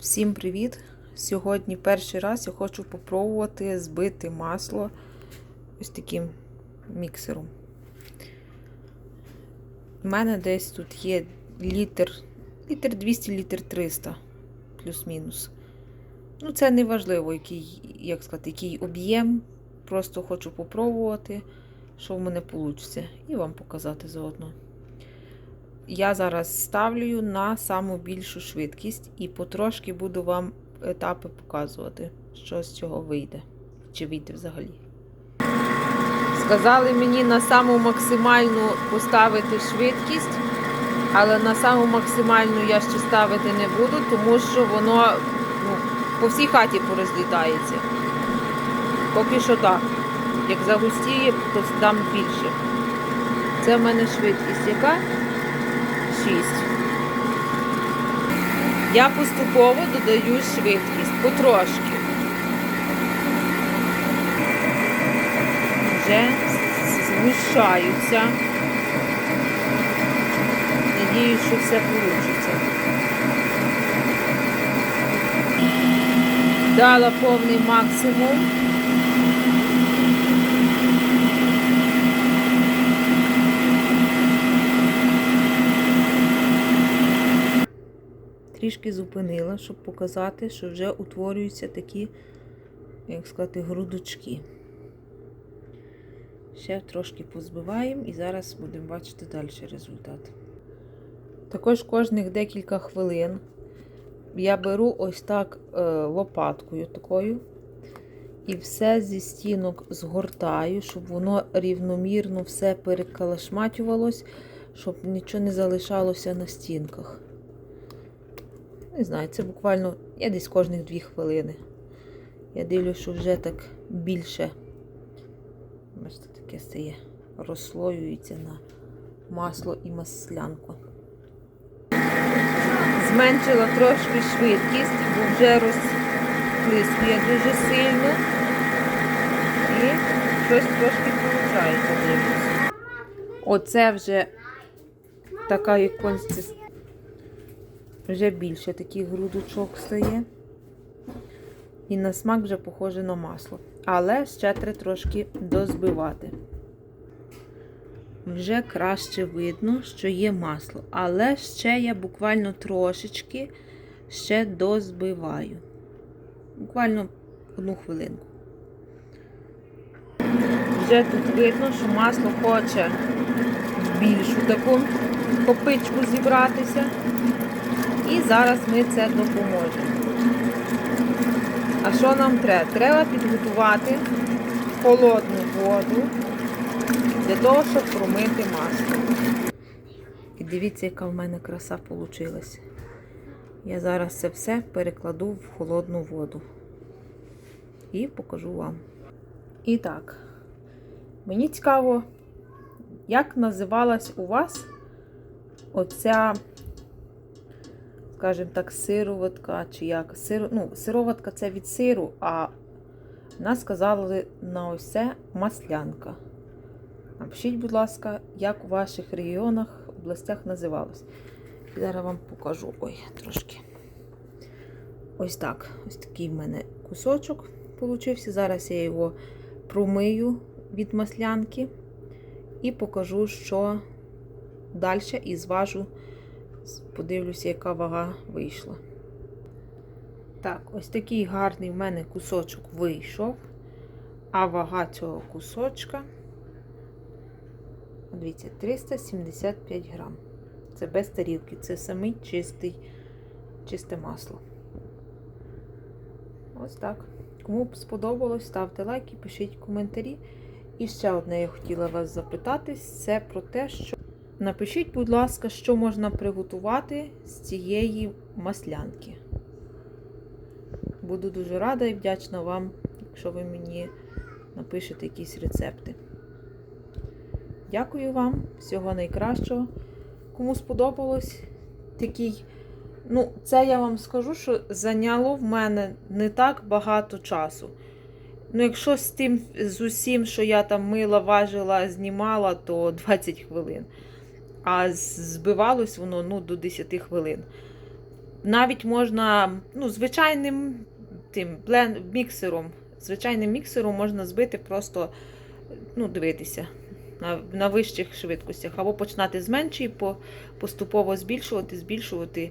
Всім привіт! Сьогодні перший раз я хочу попробувати збити масло ось таким міксером. У мене десь тут є літр, літр 200, літр 300, плюс-мінус. Ну, це не важливо, який, як сказати, який об'єм. Просто хочу попробувати, що в мене вийде, і вам показати заодно. Я зараз ставлю на саму більшу швидкість і потрошки буду вам етапи показувати, що з цього вийде. Чи вийде взагалі. Сказали мені на саму максимальну поставити швидкість, але на саму максимальну я ще ставити не буду, тому що воно ну, по всій хаті порозлітається. Поки що так. Як загустіє, то дам більше. Це в мене швидкість яка? 6. Я поступово додаю швидкість потрошки. Вже змущаюся. Надіюсь, що все вийде. Дала повний максимум. Трішки зупинила, щоб показати, що вже утворюються такі, як сказати, грудочки. Ще трошки позбиваємо і зараз будемо бачити далі результат. Також кожних декілька хвилин я беру ось так е, лопаткою такою. І все зі стінок згортаю, щоб воно рівномірно все перекалашматювалось, щоб нічого не залишалося на стінках. Не знаю, це буквально я десь кожних дві хвилини. Я дивлюся, що вже так більше. Бачите, таке стає, розслоюється на масло і маслянку. Зменшила трошки швидкість, бо вже розплискує дуже сильно. І щось трошки виходить. Оце вже така консистенція. Вже більше таких грудочок стає. І на смак вже похоже на масло. Але ще треба трошки дозбивати. Вже краще видно, що є масло. Але ще я буквально трошечки ще дозбиваю. Буквально одну хвилинку. Вже тут видно, що масло хоче більшу таку копичку зібратися. І зараз ми це допоможемо. А що нам треба? Треба підготувати холодну воду для того, щоб промити масло. І дивіться, яка в мене краса вийшла. Я зараз це все перекладу в холодну воду. І покажу вам. І так, мені цікаво, як називалась у вас оця скажімо так, сироватка, чи як. Сир, ну, Сироватка це від сиру, а нас сказали на ось маслянка. Напишіть, будь ласка, як у ваших регіонах, областях називалось. Зараз вам покажу. Ой, трошки. Ось так. Ось такий в мене кусочок получився. Зараз я його промию від маслянки і покажу, що далі і зважу. Подивлюся, яка вага вийшла. Так, ось такий гарний в мене кусочок вийшов. А вага цього кусочка, дивіться, 375 грам. Це без тарілки, це самий чистий, чисте масло. Ось так. Кому сподобалось, ставте лайки, пишіть коментарі. І ще одне я хотіла вас запитати, це про те, що. Напишіть, будь ласка, що можна приготувати з цієї маслянки. Буду дуже рада і вдячна вам, якщо ви мені напишете якісь рецепти. Дякую вам, всього найкращого. Кому сподобалось такий. Ну, це я вам скажу, що зайняло в мене не так багато часу. Ну, якщо з тим, з усім, що я там мила, важила, знімала, то 20 хвилин а збивалось воно ну, до 10 хвилин. навіть можна ну, звичайним тим блен, міксером. Звичайним міксером можна збити просто ну, дивитися на, на вищих швидкостях. Або починати з меншої, по, поступово збільшувати, збільшувати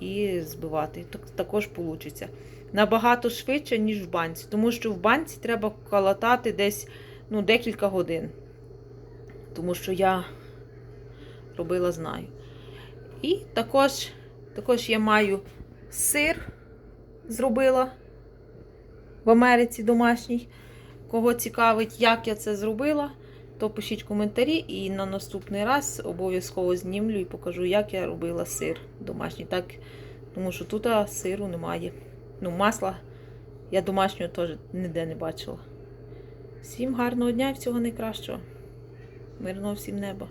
і збивати. Так, також вийде. Набагато швидше, ніж в банці, тому що в банці треба колотати десь ну, декілька годин. Тому що я робила, знаю. І також, також я маю сир, зробила в Америці домашній. Кого цікавить, як я це зробила, то пишіть коментарі і на наступний раз обов'язково знімлю і покажу, як я робила сир домашній. Так, тому що тут сиру немає. Ну, масла я домашнього теж ніде не бачила. Всім гарного дня і всього найкращого. Мирного всім неба.